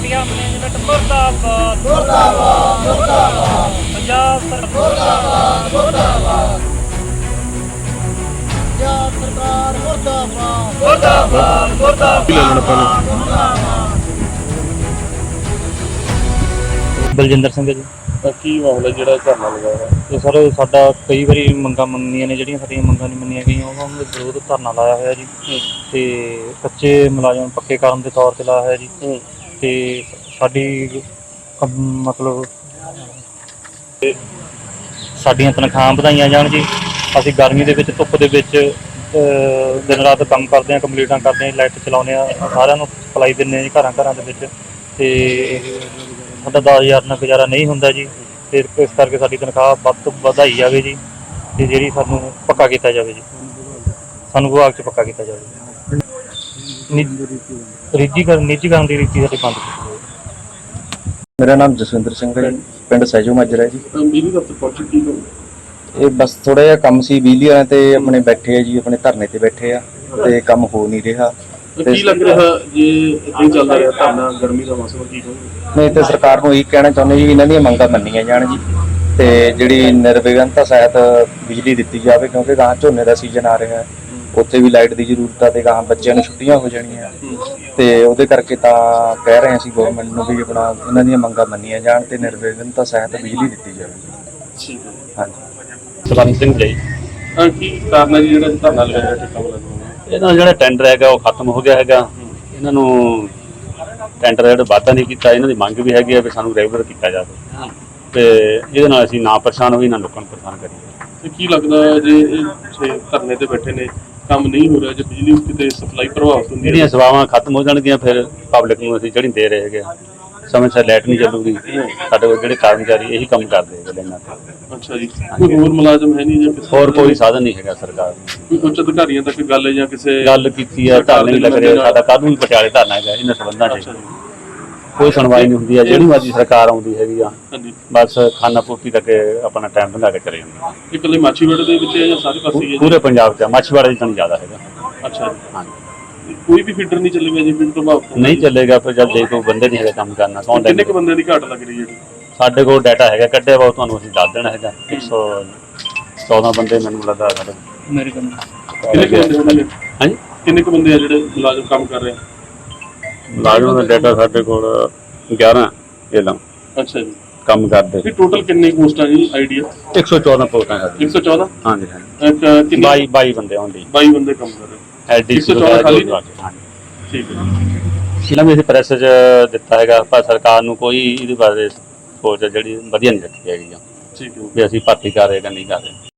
India management ਮੁਰਦਾਬਾਦ। ਮੁਰਦਾਬਾਦ ਮੁਰਦਾਬਾਦ। ਪੰਜਾਬ ਸਰਕਾਰ ਪੰਜਾਬ ਸਰਕਾਰ ਮੁਰਦਾਬਾਦ। ਮੁਰਦਾਬਾਦ ਮੁਰਦਾਬਾਦ। ਬਲਜਿੰਦਰ ਸਿੰਘ ਜੀ। ਨੂੰ ਕੀ ਮਾਮਲਾ ਜਿਹੜਾ ਧਰਨਾ ਲਗਾਇਆ ਤੇ ਸਰ ਸਾਡਾ ਕਈ ਵਾਰੀ ਮੰਗਾਂ ਮੰਨੀਆਂ ਨੇ ਜਿਹੜੀਆਂ ਸਾਡੀਆਂ ਮੰਗਾਂ ਨਹੀਂ ਮੰਨੀਆਂ ਗਈਆਂ ਉਹਨਾਂ ਦੇ ਵਿਰੋਧ ਧਰਨਾ ਲਾਇਆ ਹੋਇਆ ਜੀ। ਤੇ ਕੱਚੇ ਮੁਲਾਜ਼ਮ ਪੱਕੇ ਕਰਨ ਦੇ ਤੌਰ ਤੇ ਲਾਇਆ ਹੋਇਆ ਜੀ। ਤੇ ਸਾਡੀ ਕਮ- ਮਤਲਬ ਸਾਡੀਆਂ ਤਨਖਾਹਾਂ ਵਧਾਈਆਂ ਜਾਣ ਜੀ। ਅਸੀਂ ਗਰਮੀ ਦੇ ਵਿੱਚ ਧੁੱਪ ਦੇ ਵਿੱਚ ਅਹ, ਦਿਨ ਰਾਤ ਕੰਮ ਕਰਦੇ ਹਾਂ ਕੰਪਲੀਟਾਂ ਕਰਦੇ ਹਾਂ ਲਾਈਟ ਚਲਾਉਂਦੇ ਹਾਂ ਸਾਰਿਆਂ ਨੂੰ ਸਪਲਾਈ ਦਿੰਦੇ ਹਾਂ ਜੀ ਘਰਾਂ ਘਰਾਂ ਦੇ ਵਿੱਚ। ਤੇ ਸਾਡਾ 10000 ਨਾਲ ਗੁਜ਼ਾਰਾ ਨਹੀਂ ਹੁੰਦਾ ਜੀ। ਤੇ ਇਸ ਕਰਕੇ ਸਾਡੀ ਤਨਖਾਹ ਵੱਧ ਤੋਂ ਵਧਾਈ ਜਾਵੇ ਜੀ। ਤੇ ਜਿਹੜੀ ਸਾਨੂੰ ਪੱਕਾ ਕੀਤਾ ਜਾਵੇ ਜੀ। ਸਾਨੂੰ ਵਿਭਾਗ 'ਚ ਪੱਕਾ ਕੀਤਾ ਜਾਵੇ। ਨਿੱਜੀਕਰਨ ਨਿੱਜੀਕਰਨ ਦੀ ਰੀਤੀ ਸਾਡੀ ਬੰਦ ਕੀਤੀ ਮੇਰਾ ਨਾਮ ਜਸਵਿੰਦਰ ਸਿੰਘ ਹੈ ਜੀ, ਪਿੰਡ ਸੈਜੋ ਮਾਜਰਾ ਹੈ ਜੀ ਬਿਜਲੀ ਦਫ਼ਤਰ ਪਹੁੰਚੇ ਕੀ ਕਰੋ ਇਹ ਬਸ ਥੋੜਾ ਜਿਹਾ ਕੰਮ ਸੀ ਬਿਜਲੀ ਵਾਲਿਆਂ ਤੇ ਆਪਣੇ ਬੈਠੇ ਆ ਜੀ ਆਪਣੇ ਧਰਨੇ ਤੇ ਬੈਠੇ ਆ ਤੇ ਕੰਮ ਹੋ ਨਹੀਂ ਰਿਹਾ। ਕੀ ਲੱਗ ਰਿਹਾ ਜੇ ਇਦਾਂ ਹੀ ਚੱਲਦਾ ਰਿਹਾ ਧਰਨਾ ਗਰਮੀ ਦਾ ਮੌਸਮ ਕੀ ਕਹੋਗੇ ਨਹੀਂ ਤੇ ਸਰਕਾਰ ਨੂੰ ਇਹੀ ਕਹਿਣਾ ਚਾਹੁੰਦੇ ਜੀ ਵੀ ਇਹਨਾਂ ਦੀਆਂ ਮੰਗਾਂ ਮੰਨੀਆਂ ਜਾਣ ਜੀ। ਤੇ ਜਿਹੜੀ ਨਿਰਵਿਘਨਤਾ ਸਹਿਤ ਬਿਜਲੀ ਦਿੱਤੀ ਜਾਵੇ ਕਿਉਂਕਿ ਗਾਂ ਝੋਨੇ ਦਾ ਸੀਜ਼ਨ ਆ ਰਿਹਾ ਹੈ। ਉੱਥੇ ਵੀ ਲਾਈਟ ਦੀ ਜ਼ਰੂਰਤ ਆ ਤੇ ਗਾਂ ਬੱਚਿਆਂ ਨੂੰ ਛੁੱਟੀਆਂ ਹੋ ਜਾਣੀਆਂ। ਤੇ ਉਹਦੇ ਕਰਕੇ ਤਾਂ ਕਹਿ ਰਹੇ ਅਸੀਂ ਗਵਰਨਮੈਂਟ ਨੂੰ ਵੀ ਆਪਣਾ ਇਹਨਾਂ ਦੀਆਂ ਮੰਗਾਂ ਮੰਨੀਆਂ ਜਾਣ ਤੇ ਨਿਰਵਿਘਨਤਾ ਸਹਿਤ ਬਿਜਲੀ ਦਿੱਤੀ ਜਾਵੇ। ਠੀਕ ਹੈ। ਹਾਂਜੀ। ਸਵਰਨ ਸਿੰਘ ਜੀ। ਕੀ ਕਾਰਨ ਹੈ ਜੀ ਜਿਹੜਾ ਧਰਨਾ ਲਗਾਇਆ ਠੇਕਾ ਮੁਲਾਜ਼ਮਾਂ ਨੂੰ ਇਹਨਾਂ ਦਾ ਜਿਹੜਾ ਟੈਂਡਰ ਹੈਗਾ ਉਹ ਖਤਮ ਹੋ ਗਿਆ ਹੈਗਾ। ਇਹਨਾਂ ਨੂੰ ਟੈਂਡਰ ਜਿਹੜਾ ਵਾਅਦਾ ਨਹੀਂ ਕੀਤਾ ਇਹਨਾਂ ਦੀ ਮੰਗ ਵੀ ਹੈਗੀ ਹੈ ਵੀ ਸਾਨੂੰ ਰੈਗੂਲਰ ਕੀਤਾ ਜਾਵੇ। ਤੇ ਇਹਦੇ ਨਾਲ ਅਸੀਂ ਨਾ ਪਰੇਸ਼ਾਨ ਹੋਈ ਨਾ ਲੋਕਾਂ ਨੂੰ ਪਰੇਸ਼ਾਨ ਕਰੀਏ। ਤੇ ਕੀ ਲੱਗਦਾ ਜੇ ਇਹ ਛੇ ਧਰਨੇ ਤੇ ਬੈਠੇ ਨੇ ਕੰਮ ਨਹੀਂ ਹੋ ਰਿਹਾ ਜੇ ਬਿਜਲੀ ਕਿਤੇ ਸਪਲਾਈ ਪ੍ਰਭਾਵਿਤ ਹੁੰਦੀ ਜਿਹੜੀਆਂ ਹੈ ਸੇਵਾਵਾਂ ਖਤਮ ਹੋ ਜਾਣਗੀਆਂ ਫਿਰ ਪਬਲਿਕ ਨੂੰ ਅਸੀਂ ਜਿਹੜੀ ਦੇ ਰਹੇ ਹੈਗੇ ਆ। ਸਮੇਂ ਸਿਰ ਲਾਈਟ ਨਹੀਂ ਚੱਲੂਗੀ ਸਾਡੇ ਕੋਲ ਜਿਹੜੇ ਕਰਮਚਾਰੀ ਇਹੀ ਕੰਮ ਕਰਦੇ ਹੈਗੇ ਇਹਨਾਂ ਤੇ। ਅੱਛਾ ਜੀ ਕੋਈ ਹੋਰ ਮੁਲਾਜ਼ਮ ਹੈ ਨਹੀਂ ਜਾਂ ਕਿਸੇ ਹੋਰ ਕੋਈ ਸਾਧਨ ਨਹੀਂ ਹੈਗਾ ਸਰਕਾਰ ਕੋਈ ਉੱਚ ਅਧਿਕਾਰੀਆਂ ਤੱਕ ਗੱਲ ਜਾਂ ਕਿਸੇ ਗੱਲ ਕੀਤੀ ਹੈ ਧਰਨੇ ਵੀ ਲੱਗ ਰਹੇ ਆ, ਸਾਡਾ ਕੱਲ੍ਹ ਨੂੰ ਵੀ ਪਟਿਆਲੇ ਧਰਨਾ ਹੈਗਾ ਇਹਨਾਂ ਸੰਬੰਧਾਂ 'ਚ। ਅੱਛਾ ਜੀ। ਕੋਈ ਸੁਣਵਾਈ ਨਹੀਂ ਹੁੰਦੀ ਹੈ ਜਿਹੜੀ ਮਰਜ਼ੀ ਸਰਕਾਰ ਆਉਂਦੀ ਹੈਗੀ ਆ। ਹਾਂਜੀ। ਬਸ ਖਾਨਾ ਪੂਰਤੀ ਤੱਕ ਆਪਣਾ ਟਾਈਮ ਲੰਘਾ ਕੇ ਚਲੇ ਜਾਂਦੇ ਆ। ਇਹ ਇਕੱਲੇ ਮਾਛੀਵਾੜੇ ਦੇ ਵਿੱਚ ਹੈ ਜਾਂ ਸਾਰੇ ਪਾਸੇ ਹੀ ਹੈ ਪੂਰੇ ਪੰਜਾਬ 'ਚ ਆ, ਮਾਛੀਵਾੜਾ ਦੀ ਤਾਂ ਨਹੀਂ ਜ਼ਿਆਦਾ ਹੈਗਾ। ਅੱਛਾ ਜੀ। ਹਾਂਜੀ। ਕੋਈ ਵੀ ਫੀਡਰ ਨਹੀਂ ਚੱਲੇਗਾ ਜੀ ਪ੍ਰਭਾਵਿਤ ਹੋਣਾ। ਨਹੀਂ ਚੱਲੇਗਾ ਫਿਰ ਜਦ ਦੇ ਕੋਈ ਬੰਦੇ ਨਹੀਂ ਹੈਗਾ ਕੰਮ ਕਰਨਾ ਕੌਣ ਕਿੰਨੇ ਕੁ? ਬੰਦਿਆਂ ਦੀ ਘਾਟ ਲੱਗ ਰਹੀ ਹੈ ਜੀ? ਸਾਡੇ ਕੋਲ ਡਾਟਾ ਹੈਗਾ ਕੱਢਿਆ ਵਾ ਉਹ ਤੁਹਾਨੂੰ ਅਸੀਂ ਦੱਸ ਦੇਣਾ ਹੈਗਾ। 114 ਬੰਦੇ ਮੈਨੂੰ ਲੱਗਦਾ ਸਾਡੇ ਮੇਰੇ ਕੋਲ ਕਿੰਨੇ ਕੁ ਬੰਦੇ ਹੋਣਗੇ ਹਾਂਜੀ? ਕਿੰਨੇ ਕੁ ਬੰਦੇ ਆ ਜਿਹੜੇ ਮੁਲਾਜ਼ਮ ਕੰਮ ਕਰ ਰਹੇ ਆ? ਮੁਲਾਜ਼ਮਾਂ ਦਾ ਡਾਟਾ ਸਾਡੇ ਕੋਲ 11 ਇਹ ਲਾਂ ਅੱਛਾ ਜੀ। ਕੰਮ ਕਰਦੇ। ਇਹ ਟੋਟਲ ਕਿੰਨੇ ਪੋਸਟਾਂ ਜੀ ਆਈਡੀਆ 114 ਪੋਸਟਾਂ ਸਾਡੀ। 114 ਹਾਂਜੀ ਹਾਂਜੀ। ਇੱਕ ਕਿੰਨੇ 22 22 ਬੰਦੇ ਆਉਂਦੀ 22 ਬੰਦੇ ਕੰਮ ਕਰ ਰਹੇ ਐਲਡੀਸੀ 114 ਖਾਲੀ ਠੀਕ ਹੈ ਵੀ ਅਸੀਂ ਪ੍ਰੈਸ 'ਚ ਦਿੱਤਾ ਹੈਗਾ ਪਰ ਸਰਕਾਰ ਨੂੰ ਕੋਈ ਇਹਦੇ ਬਾਰੇ ਸੋਚ ਜਿਹੜੀ ਵਧੀਆ ਨਹੀਂ ਰੱਖੀ ਹੈਗੀ ਆ। ਠੀਕ ਹੈ। ਵੀ ਅਸੀਂ ਭਰਤੀ ਕਰ ਰਹੇ ਨਹੀਂ ਕਰ ਰਹੇ।